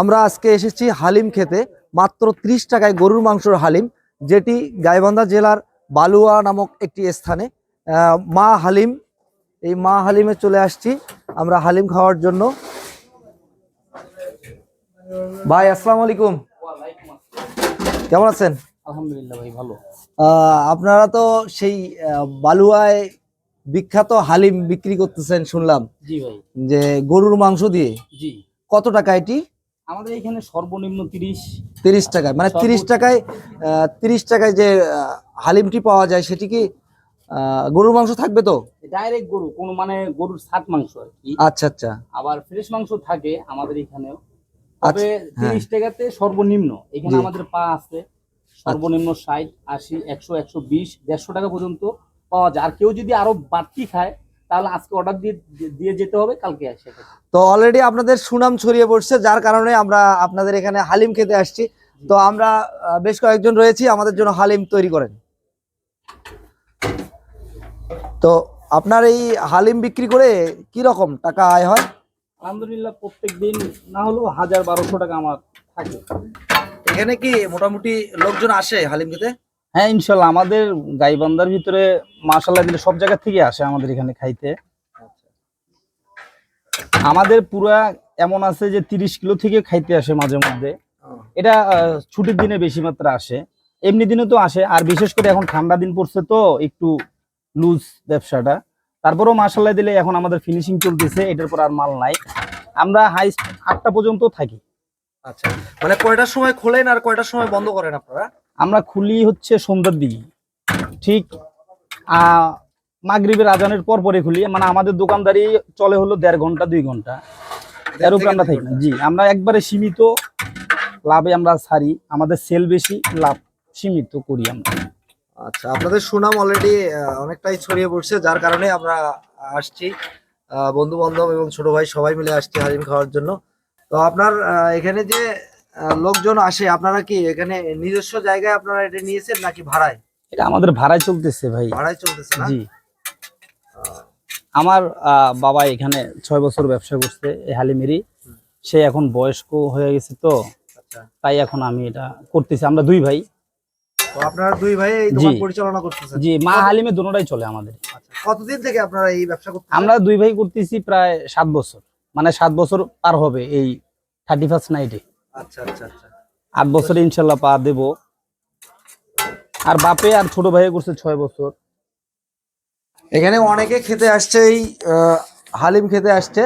আমরা আজকে এসেছি হালিম খেতে মাত্র ত্রিশ টাকায় গরুর মাংসর হালিম যেটি গাইবান্ধা জেলার বালুয়া নামক একটি স্থানে। মা হালিম এই মা হালিমে চলে আসছি আমরা হালিম খাওয়ার জন্য। ভাই আসসালামু আলাইকুম। কেমন আছেন? আলহামদুলিল্লাহ ভাই ভালো। আহ, আপনারা তো সেই বালুয়ায় বিখ্যাত হালিম বিক্রি করতেছেন শুনলাম। জি ভাই। যে গরুর মাংস দিয়ে। জি। কত টাকা এটি? আমাদের এখানে সর্বনিম্ন তিরিশ তিরিশ টাকায় মানে তিরিশ টাকায় তিরিশ টাকায় যে হালিমটি পাওয়া যায় সেটি কি গরুর মাংস থাকবে তো? ডাইরেক্ট গরু কোনো মানে গরুর সাত মাংস আর কি। আচ্ছা আচ্ছা। আবার ফ্রেশ মাংস থাকে আমাদের এখানেও। আচ্ছা, তবে তিরিশ টাকাতে সর্বনিম্ন এখানে আমাদের পা আছে সর্বনিম্ন ষাট আশি একশো একশো বিশ দেড়শো টাকা পর্যন্ত পাওয়া যায়। আর কেউ যদি আরও বাড়তি খায় তাহলে আজকে অর্ডার দিয়ে দিয়ে যেতে হবে কালকে আসে তো অলরেডি আপনাদের সুনাম ছড়িয়ে পড়ছে যার কারণে আমরা আপনাদের এখানে হালিম খেতে আসছি। তো আমরা বেশ কয়েকজন রয়েছি আমাদের জন্য হালিম তৈরি করেন। তো আপনার এই হালিম বিক্রি করে কি রকম টাকা আয় হয়? আলহামদুলিল্লাহ প্রত্যেক দিন না হলেও হাজার বারোশো টাকা আমার থাকে। এখানে কি মোটামুটি লোকজন আসে হালিম খেতে? হ্যাঁ ইনশাল্লাহ আমাদের গাইবান্ধার ভিতরে মাশাল্লাহ দিলে সব জায়গা থেকে আসে আমাদের এখানে খাইতে। আমাদের পুরা এমন আছে যে তিরিশ কিলো থেকে খাইতে আসে মাঝে মধ্যে। এটা ছুটির দিনে বেশি মাত্রা আসে। এমনি দিনে তো আসে আর বিশেষ করে এখন ঠান্ডা দিন পড়ছে তো একটু লুজ ব্যবসাটা। তারপরেও মাসাল্লাহ দিলে এখন আমাদের ফিনিশিং চলতেছে এটার পর আর মাল নাই। আমরা হাইস্ট আটটা পর্যন্ত থাকি। আচ্ছা মানে কয়টার সময় খোলেন আর কয়টার সময় বন্ধ করেন আপনারা? আমরা খুলি হচ্ছে সন্ধ্যার দিকে। ঠিক মাগরিবের আজানের পর পরে খুলি। মানে আমাদের দোকানদারি চলে হলো দেড় ঘণ্টা দুই ঘণ্টা। এর উপরে আমরা থাকি। না জি আমরা একবারে সীমিত লাভে আমরা ছাড়ি আমাদের সেল বেশি লাভ সীমিত করি আমরা। আচ্ছা আপনাদের সুনাম অলরেডি অনেকটাই ছড়িয়ে পড়ছে যার কারণে আমরা আসছি। বন্ধু বান্ধব এবং ছোট ভাই সবাই মিলে আসছি হালিম খাওয়ার জন্য। তো আপনার এখানে যে লোকজন আসে আপনারা কি এখানে নিজস্ব জায়গায় আপনারা এটা নিয়েছেন নাকি ভাড়ায়? এটা আমাদের ভাড়ায় চলতেছে ভাই। ভাড়ায় চলতেছে না? জি। আমার বাবা এখানে ছয় বছর ব্যবসা করছে এই হালিমেরই সে এখন বয়স্ক হয়ে গেছে তো আচ্ছা। তাই এখন আমি এটা করতেছি। আমরা দুই ভাই। তো আপনারা দুই ভাই এই দোকান পরিচালনা করতেছেন। জি মা হালিমে দুটোটাই চলে আমাদের। আচ্ছা কতদিন থেকে আপনারা এই ব্যবসা করতেছেন? আমরা দুই ভাই করতেছি প্রায় সাত বছর। মানে সাত বছর পার হবে এই থার্টি ফার্স্ট নাইটে আচ্ছা আচ্ছা আচ্ছা। আট বছরে ইনশাল্লাহ পা দেব। আর বাপে আর ছোট ভাই করছে ছয় বছর। এখানে অনেকে খেতে আসছে এই হালিম খেতে আসছে।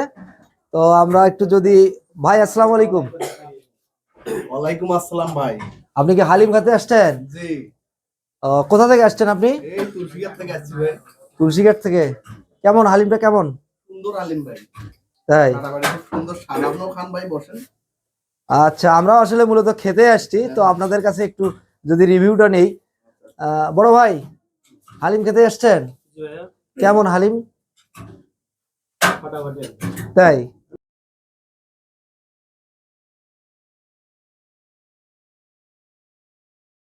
তো আমরা একটু যদি ভাই আসসালামু আলাইকুম। ওয়ালাইকুম আসসালাম ভাই। আপনি কি হালিম খেতে আসছেন? জি। কোথা থেকে আসছেন আপনি? এই তুলসিঘাট থেকে আসছি ভাই। তুলসীঘাট থেকে। কেমন হালিমটা কেমন? সুন্দর আলিম ভাই। তাই? সুন্দর সানাবনো খান ভাই বসেন। আচ্ছা আমরা আসলে মূলত খেতে আসছি তো আপনাদের কাছে একটু যদি রিভিউটা নেই বড় ভাই হালিম খেতে আসছেন? কেমন হালিম? তাই?